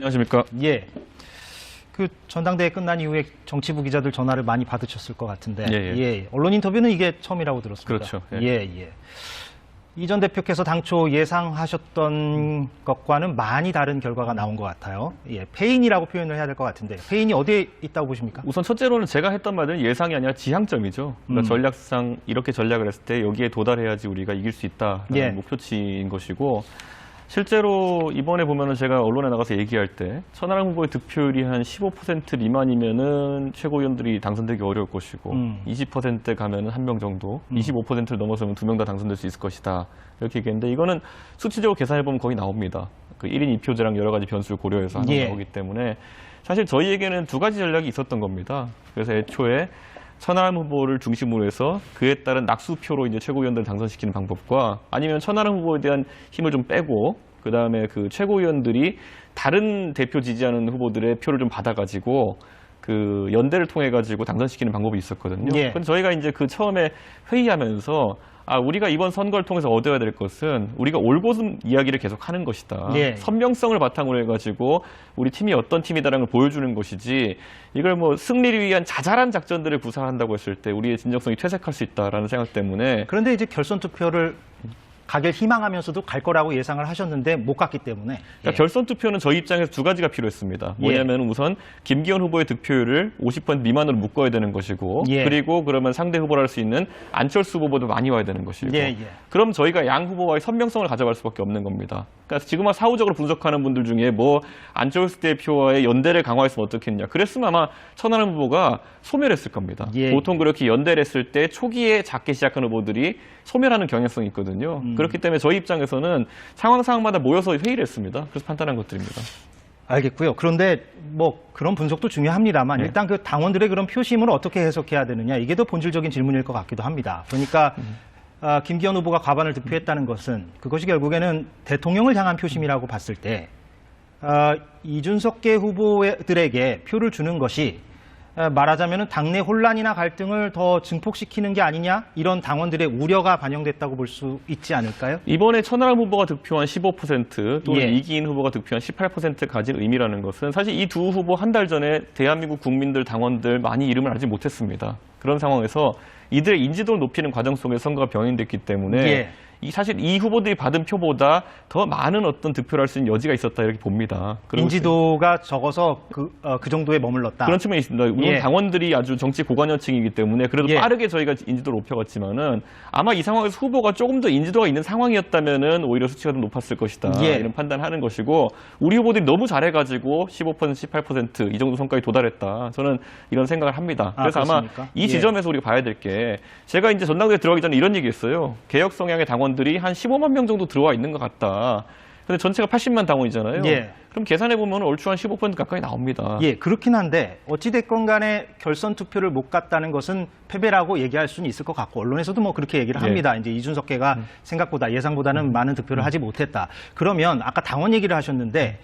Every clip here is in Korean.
안녕하십니까. 예. 그 전당대회 끝난 이후에 정치부 기자들 전화를 많이 받으셨을 것 같은데, 예, 예. 언론 인터뷰는 이게 처음이라고 들었습니다. 그렇죠. 예. 예, 예. 이전 대표께서 당초 예상하셨던 것과는 많이 다른 결과가 나온 것 같아요. 예, 페인이라고 표현을 해야 될 것 같은데, 페인이 어디에 있다고 보십니까? 우선 첫째로는 제가 했던 말은 예상이 아니라 지향점이죠. 그러니까 음. 전략상 이렇게 전략을 했을 때 여기에 도달해야지 우리가 이길 수 있다라는 예. 목표치인 것이고 실제로 이번에 보면은 제가 언론에 나가서 얘기할 때 천하람 후보의 득표율이 한 15% 미만이면은 최고위원들이 당선되기 어려울 것이고 음. 20% 가면은 한 명 정도, 음. 25%를 넘어서면 두 명 다 당선될 수 있을 것이다. 이렇게 얘기했는데 이거는 수치적으로 계산해 보면 거의 나옵니다. 그 1인 2표제랑 여러 가지 변수를 고려해서 하는 예. 거기 때문에 사실 저희에게는 두 가지 전략이 있었던 겁니다. 그래서 애초에 천하람 후보를 중심으로 해서 그에 따른 낙수표로 이제 최고위원들을 당선시키는 방법과 아니면 천하람 후보에 대한 힘을 좀 빼고 그 다음에 그 최고위원들이 다른 대표 지지하는 후보들의 표를 좀 받아가지고 그 연대를 통해 가지고 당선시키는 방법이 있었거든요. 예. 근데 저희가 이제 그 처음에 회의하면서 아 우리가 이번 선거를 통해서 얻어야 될 것은 우리가 올곧은 이야기를 계속 하는 것이다. 예. 선명성을 바탕으로 해가지고 우리 팀이 어떤 팀이다라는 걸 보여주는 것이지 이걸 뭐 승리를 위한 자잘한 작전들을 구사한다고 했을 때 우리의 진정성이 퇴색할 수 있다라는 생각 때문에 그런데 이제 결선 투표를 가길 희망하면서도 갈 거라고 예상을 하셨는데 못 갔기 때문에. 그러니까 예. 결선 투표는 저희 입장에서 두 가지가 필요했습니다. 뭐냐면 우선 김기현 후보의 득표율을 50% 미만으로 묶어야 되는 것이고 예. 그리고 그러면 상대 후보를 할 수 있는 안철수 후보도 많이 와야 되는 것이고 예, 예. 그럼 저희가 양 후보와의 선명성을 가져갈 수밖에 없는 겁니다. 그러니까 지금 사후적으로 분석하는 분들 중에 뭐 안철수 대표와의 연대를 강화했으면 어떻겠냐. 그랬으면 아마 천하람 후보가 소멸했을 겁니다. 예. 보통 그렇게 연대를 했을 때 초기에 작게 시작한 후보들이 소멸하는 경향성이 있거든요. 음. 그렇기 때문에 저희 입장에서는 상황 상황마다 모여서 회의를 했습니다. 그래서 판단한 것들입니다. 알겠고요. 그런데 뭐 그런 분석도 중요합니다만 네. 일단 그 당원들의 그런 표심을 어떻게 해석해야 되느냐 이게 더 본질적인 질문일 것 같기도 합니다. 그러니까 아, 김기현 후보가 과반을 득표했다는 것은 그것이 결국에는 대통령을 향한 표심이라고 봤을 때 아, 이준석계 후보들에게 표를 주는 것이 아, 말하자면 당내 혼란이나 갈등을 더 증폭시키는 게 아니냐 이런 당원들의 우려가 반영됐다고 볼 수 있지 않을까요? 이번에 천하람 후보가 득표한 15% 또는 예. 이기인 후보가 득표한 18% 가진 의미라는 것은 사실 이 두 후보 한 달 전에 대한민국 국민들 당원들 많이 이름을 알지 못했습니다. 그런 상황에서 이들의 인지도를 높이는 과정 속에 선거가 병행됐기 때문에 예. 이 사실 이 후보들이 받은 표보다 더 많은 어떤 득표를 할 수 있는 여지가 있었다 이렇게 봅니다. 인지도가 적어서 그, 어, 그 정도에 머물렀다. 그런 측면이 있습니다. 물론 예. 당원들이 아주 정치 고관여층이기 때문에 그래도 예. 빠르게 저희가 인지도를 높여갔지만은 아마 이 상황에서 후보가 조금 더 인지도가 있는 상황이었다면은 오히려 수치가 더 높았을 것이다. 예. 이런 판단하는 것이고 우리 후보들이 너무 잘해가지고 15% 18%이 정도 성과에 도달했다. 저는 이런 생각을 합니다. 아, 그래서 아마 그렇습니까? 이 예. 지점에서 우리가 봐야 될 게 제가 이제 전당대회 들어가기 전에 이런 얘기했어요. 개혁 성향의 당원 들이 한 15만 명 정도 들어와 있는 것 같다. 근데 전체가 80만 당원이잖아요. 예. 그럼 계산해 보면 얼추 한 15% 가까이 나옵니다. 예, 그렇긴 한데 어찌 됐건 간에 결선 투표를 못 갔다는 것은 패배라고 얘기할 수는 있을 것 같고 언론에서도 뭐 그렇게 얘기를 예. 합니다. 이제 이준석계가 생각보다 예상보다는 많은 득표를 하지 못했다. 그러면 아까 당원 얘기를 하셨는데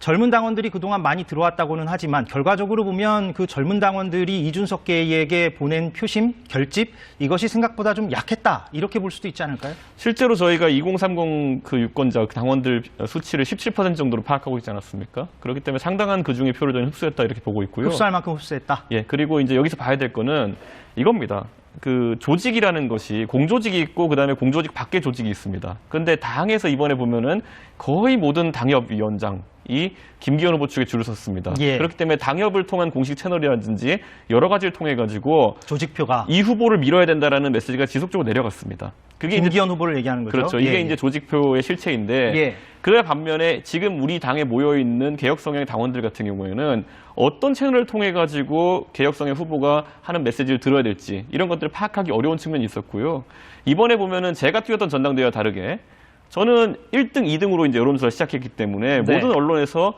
젊은 당원들이 그동안 많이 들어왔다고는 하지만 결과적으로 보면 그 젊은 당원들이 이준석계에게 보낸 표심, 결집 이것이 생각보다 좀 약했다. 이렇게 볼 수도 있지 않을까요? 실제로 저희가 2030 그 유권자 그 당원들 수치를 17% 정도로 파악하고 있지 않았습니까? 그렇기 때문에 상당한 그 중에 표를 저는 흡수했다 이렇게 보고 있고요. 흡수할 만큼 흡수했다. 예, 그리고 이제 여기서 봐야 될 거는 이겁니다. 그 조직이라는 것이 공조직이 있고 그다음에 공조직 밖에 조직이 있습니다. 그런데 당에서 이번에 보면은 거의 모든 당협위원장 이 김기현 후보 측에 줄을 섰습니다. 예. 그렇기 때문에 당협을 통한 공식 채널이라든지 여러 가지를 통해 가지고 조직표가 이 후보를 밀어야 된다라는 메시지가 지속적으로 내려갔습니다. 그게 이제 김기현 후보를 얘기하는 거죠. 그렇죠. 이게 예, 이제 예. 조직표의 실체인데 예. 그에 반면에 지금 우리 당에 모여 있는 개혁 성향 당원들 같은 경우에는 어떤 채널을 통해 가지고 개혁 성향 후보가 하는 메시지를 들어야 될지 이런 것들을 파악하기 어려운 측면이 있었고요. 이번에 보면은 제가 뛰었던 전당대회와 다르게 저는 1등, 2등으로 이제 여론조사를 시작했기 때문에 네. 모든 언론에서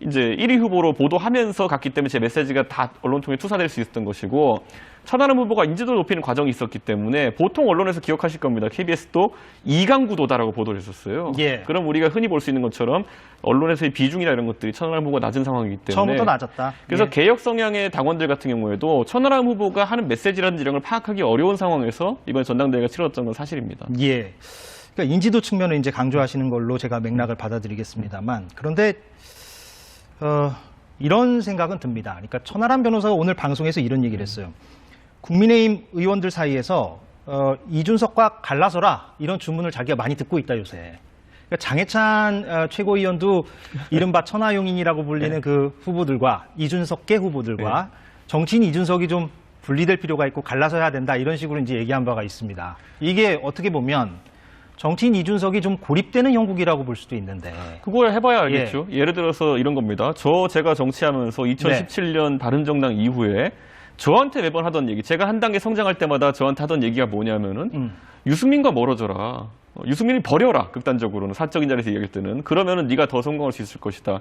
이제 1위 후보로 보도하면서 갔기 때문에 제 메시지가 다 언론 통해 투사될 수 있었던 것이고 천하람 후보가 인지도를 높이는 과정이 있었기 때문에 보통 언론에서 기억하실 겁니다. KBS도 이강구도다라고 보도를 했었어요. 예. 그럼 우리가 흔히 볼 수 있는 것처럼 언론에서의 비중이나 이런 것들이 천하람 후보가 낮은 상황이기 때문에 처음부터 낮았다. 그래서 예. 개혁 성향의 당원들 같은 경우에도 천하람 후보가 하는 메시지라든지 이런 걸 파악하기 어려운 상황에서 이번 전당대회가 치러졌던 건 사실입니다. 예. 그러니까 인지도 측면을 이제 강조하시는 걸로 제가 맥락을 받아들이겠습니다만 그런데 어, 이런 생각은 듭니다. 그러니까 천하람 변호사가 오늘 방송에서 이런 얘기를 했어요. 국민의힘 의원들 사이에서 어, 이준석과 갈라서라 이런 주문을 자기가 많이 듣고 있다 요새. 그러니까 장해찬 어, 최고위원도 이른바 천하용인이라고 불리는 그 후보들과 이준석계 후보들과 정치인 이준석이 좀 분리될 필요가 있고 갈라서야 된다 이런 식으로 이제 얘기한 바가 있습니다. 이게 어떻게 보면 정치인 이준석이 좀 고립되는 형국이라고 볼 수도 있는데 그걸 해봐야 알겠죠. 예. 를 들어서 이런 겁니다. 저 제가 정치하면서 2017년 바른정당 이후에 저한테 매번 하던 얘기, 제가 한 단계 성장할 때마다 저한테 하던 얘기가 뭐냐면은 음. 유승민과 멀어져라. 어, 유승민이 버려라. 극단적으로는 사적인 자리에서 얘기할 때는 그러면은 네가 더 성공할 수 있을 것이다.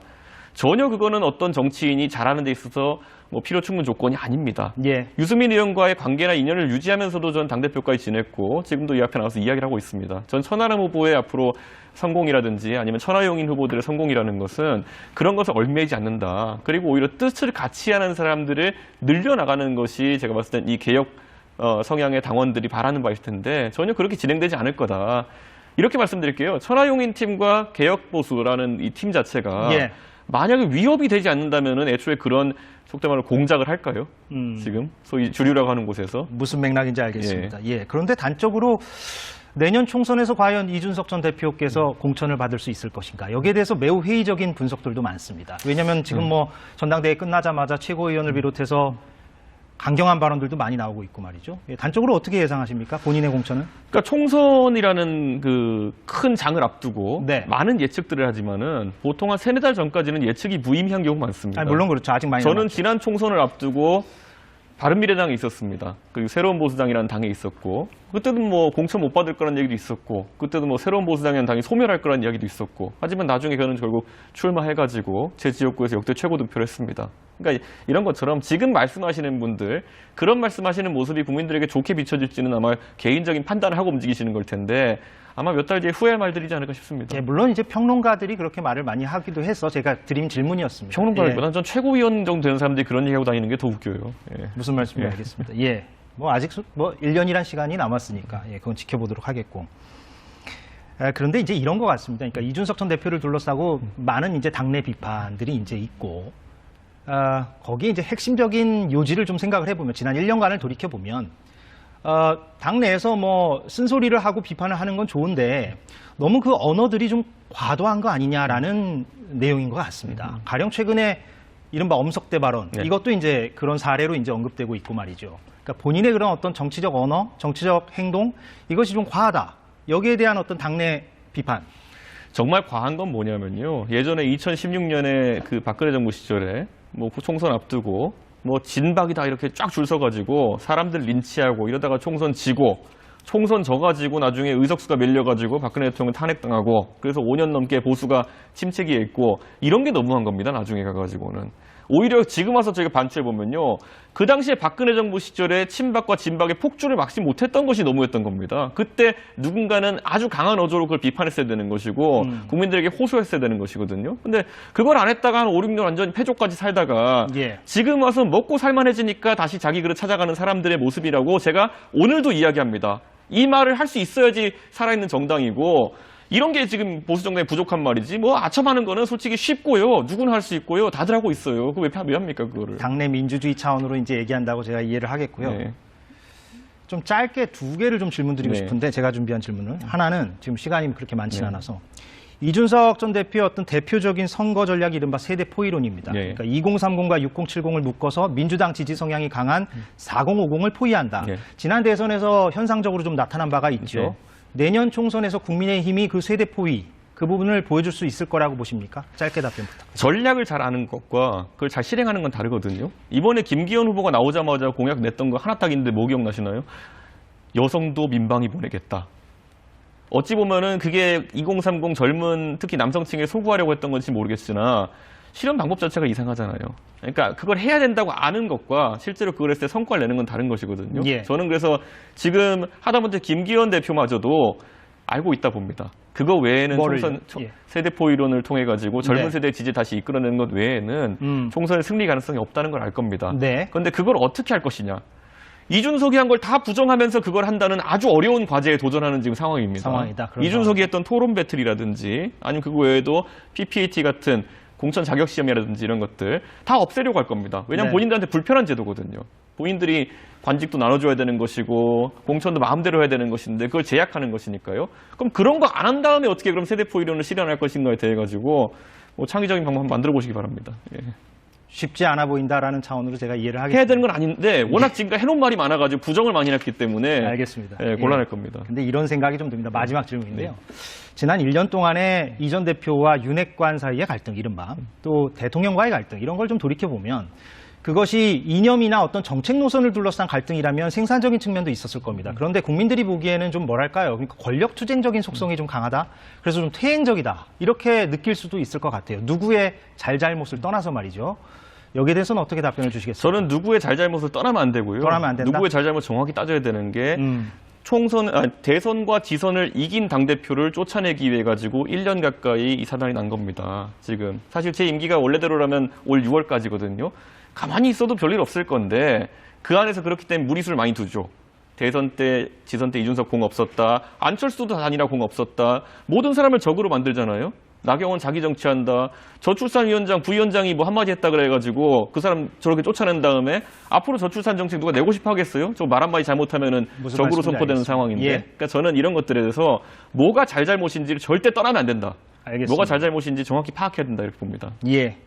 전혀 그거는 어떤 정치인이 잘하는 데 있어서 뭐 필요 충분 조건이 아닙니다. 예. 유승민 의원과의 관계나 인연을 유지하면서도 전 당대표까지 지냈고 지금도 이 앞에 나와서 이야기를 하고 있습니다. 전 천하람 후보의 앞으로 성공이라든지 아니면 천하용인 후보들의 성공이라는 것은 그런 것을 얽매이지 않는다. 그리고 오히려 뜻을 같이 하는 사람들을 늘려나가는 것이 제가 봤을 땐 이 개혁 어, 성향의 당원들이 바라는 바일 텐데 전혀 그렇게 진행되지 않을 거다. 이렇게 말씀드릴게요. 천하용인 팀과 개혁보수라는 이 팀 자체가 예. 만약에 위협이 되지 않는다면은 애초에 그런 속된 말로 공작을 할까요? 음. 지금 소위 주류라고 하는 곳에서 무슨 맥락인지 알겠습니다. 예. 그런데 단적으로 내년 총선에서 과연 이준석 전 대표께서 공천을 받을 수 있을 것인가 여기에 대해서 매우 회의적인 분석들도 많습니다. 왜냐하면 지금 뭐 전당대회 끝나자마자 최고위원을 비롯해서 강경한 발언들도 많이 나오고 있고 말이죠. 예, 단적으로 어떻게 예상하십니까? 본인의 공천은? 그러니까 총선이라는 그 큰 장을 앞두고 네. 많은 예측들을 하지만은 보통 한 세네 달 전까지는 예측이 무의미한 경우가 많습니다. 아니, 물론 그렇죠. 아직 많이 저는 남았죠. 지난 총선을 앞두고 바른미래당에 있었습니다. 그리고 새로운 보수당이라는 당에 있었고 그때도 뭐 공천 못 받을 거라는 얘기도 있었고 그때도 뭐 새로운 보수당이라는 당이 소멸할 거라는 이야기도 있었고 하지만 나중에 저는 결국 출마해가지고 제 지역구에서 역대 최고 득표를 했습니다. 그러니까 이런 것처럼 지금 말씀하시는 분들 그런 말씀하시는 모습이 국민들에게 좋게 비춰질지는 아마 개인적인 판단을 하고 움직이시는 걸 텐데 아마 몇 달 뒤에 후회할 말들이지 않을까 싶습니다. 예, 물론 이제 평론가들이 그렇게 말을 많이 하기도 해서 제가 드린 질문이었습니다. 예, 평론가보다는 전 최고위원 정도 되는 사람들이 그런 얘기하고 다니는 게 더 웃겨요. 예. 무슨 말씀인지 예. 알겠습니다. 예. 뭐 아직 수- 뭐 1년이란 시간이 남았으니까 예, 그건 지켜보도록 하겠고. 아, 그런데 이제 이런 것 같습니다. 그러니까 이준석 전 대표를 둘러싸고 많은 이제 당내 비판들이 이제 있고 아, 거기에 이제 핵심적인 요지를 좀 생각을 해보면 지난 1년간을 돌이켜 보면 어, 당내에서 뭐 쓴소리를 하고 비판을 하는 건 좋은데 너무 그 언어들이 좀 과도한 거 아니냐라는 내용인 것 같습니다. 가령 최근에 이른바 엄석대 발언 네. 이것도 이제 그런 사례로 이제 언급되고 있고 말이죠. 그러니까 본인의 그런 어떤 정치적 언어, 정치적 행동 이것이 좀 과하다. 여기에 대한 어떤 당내 비판. 정말 과한 건 뭐냐면요. 예전에 2016년에 그 박근혜 정부 시절에 뭐 총선 앞두고 뭐 진박이다 이렇게 쫙 줄 서가지고 사람들 린치하고 이러다가 총선 지고 총선 져가지고 나중에 의석수가 밀려가지고 박근혜 대통령 탄핵당하고 그래서 5년 넘게 보수가 침체기에 있고 이런 게 너무한 겁니다. 나중에 가가지고는. 오히려 지금 와서 저희가 반추해 보면요. 그 당시에 박근혜 정부 시절에 친박과 진박의 폭주를 막지 못했던 것이 너무했던 겁니다. 그때 누군가는 아주 강한 어조로 그걸 비판했어야 되는 것이고 음. 국민들에게 호소했어야 되는 것이거든요. 근데 그걸 안 했다가 한 5, 6년 완전 패족까지 살다가 예. 지금 와서 먹고 살만해지니까 다시 자기 그릇 찾아가는 사람들의 모습이라고 제가 오늘도 이야기합니다. 이 말을 할 수 있어야지 살아있는 정당이고 이런 게 지금 보수 정당이 부족한 말이지 뭐 아첨하는 거는 솔직히 쉽고요. 누구나 할 수 있고요. 다들 하고 있어요. 그왜 왜 합니까 그거를? 당내 민주주의 차원으로 이제 얘기한다고 제가 이해를 하겠고요. 네. 좀 짧게 두 개를 좀 질문드리고 네. 싶은데 제가 준비한 질문을 하나는 지금 시간이 그렇게 많지는 네. 않아서 이준석 전 대표의 어떤 대표적인 선거 전략이 이른바 세대 포이론입니다. 네. 그러니까 2030과 6070을 묶어서 민주당 지지 성향이 강한 4050을 포위한다. 네. 지난 대선에서 현상적으로 좀 나타난 바가 있죠. 내년 총선에서 국민의힘이 그 세대 포위 그 부분을 보여줄 수 있을 거라고 보십니까? 짧게 답변 부탁드립니다. 전략을 잘 아는 것과 그걸 잘 실행하는 건 다르거든요. 이번에 김기현 후보가 나오자마자 공약 냈던 거 하나 딱 있는데 뭐 기억나시나요? 여성도 민방위 보내겠다. 어찌 보면은 그게 2030 젊은 특히 남성층에 소구하려고 했던 건지 모르겠으나 실현 방법 자체가 이상하잖아요. 그러니까 그걸 해야 된다고 아는 것과 실제로 그걸 했을 때 성과를 내는 건 다른 것이거든요. 예. 저는 그래서 지금 하다못해 김기현 대표마저도 알고 있다 봅니다. 그거 외에는? 총선 초- 예. 세대포 이론을 통해 가지고 젊은 네. 세대 지지 다시 이끌어내는 것 외에는 음. 총선의 승리 가능성이 없다는 걸 알 겁니다. 네. 그런데 그걸 어떻게 할 것이냐? 이준석이 한 걸 다 부정하면서 그걸 한다는 아주 어려운 과제에 도전하는 지금 상황입니다. 상황이다. 이준석이 했던 토론 배틀이라든지 아니면 그거 외에도 PPAT 같은 공천 자격 시험이라든지 이런 것들 다 없애려고 할 겁니다. 왜냐하면 네. 본인들한테 불편한 제도거든요. 본인들이 관직도 나눠줘야 되는 것이고 공천도 마음대로 해야 되는 것인데 그걸 제약하는 것이니까요. 그럼 그런 거 안 한 다음에 어떻게 그럼 세대포 이론을 실현할 것인가에 대해 가지고 뭐 창의적인 방법 한번 만들어 보시기 바랍니다. 예. 쉽지 않아 보인다라는 차원으로 제가 이해를 하겠습니다. 해야 되는 건 아닌데 워낙 지금까지 해놓은 말이 많아가지고 부정을 많이 했기 때문에 알겠습니다. 예, 곤란할 겁니다. 근데 이런 생각이 좀 듭니다. 네. 마지막 질문인데요. 지난 1년 동안에 이전 대표와 윤핵관 사이의 갈등, 이른바 또 대통령과의 갈등 이런 걸 좀 돌이켜 보면 그것이 이념이나 어떤 정책 노선을 둘러싼 갈등이라면 생산적인 측면도 있었을 겁니다. 그런데 국민들이 보기에는 좀 뭐랄까요? 그러니까 권력 투쟁적인 속성이 좀 강하다. 그래서 좀 퇴행적이다. 이렇게 느낄 수도 있을 것 같아요. 누구의 잘잘못을 떠나서 말이죠. 여기에 대해서는 어떻게 답변을 주시겠어요? 저는 누구의 잘잘못을 떠나면 안 되고요. 떠나면 안 된다? 누구의 잘잘못 정확히 따져야 되는 게 음, 총선, 아, 대선과 지선을 이긴 당 대표를 쫓아내기 위해 가지고 1년 가까이 이 사단이 난 겁니다. 지금. 사실 제 임기가 원래대로라면 올 6월까지거든요. 가만히 있어도 별일 없을 건데 그 안에서 그렇기 때문에 무리수를 많이 두죠. 대선 때, 지선 때 이준석 공 없었다. 안철수도 단일화 공 없었다. 모든 사람을 적으로 만들잖아요. 나경원 자기 정치한다. 저출산위원장, 부위원장이 뭐 한마디 했다 그래가지고 그 사람 저렇게 쫓아낸 다음에 앞으로 저출산 정책 누가 내고 싶어 하겠어요? 저 말 한마디 잘못하면은 적으로 선포되는 알겠습니다. 상황인데. 예. 그러니까 저는 이런 것들에 대해서 뭐가 잘잘못인지를 절대 떠나면 안 된다. 알겠습니다. 뭐가 잘잘못인지 정확히 파악해야 된다 이렇게 봅니다. 예.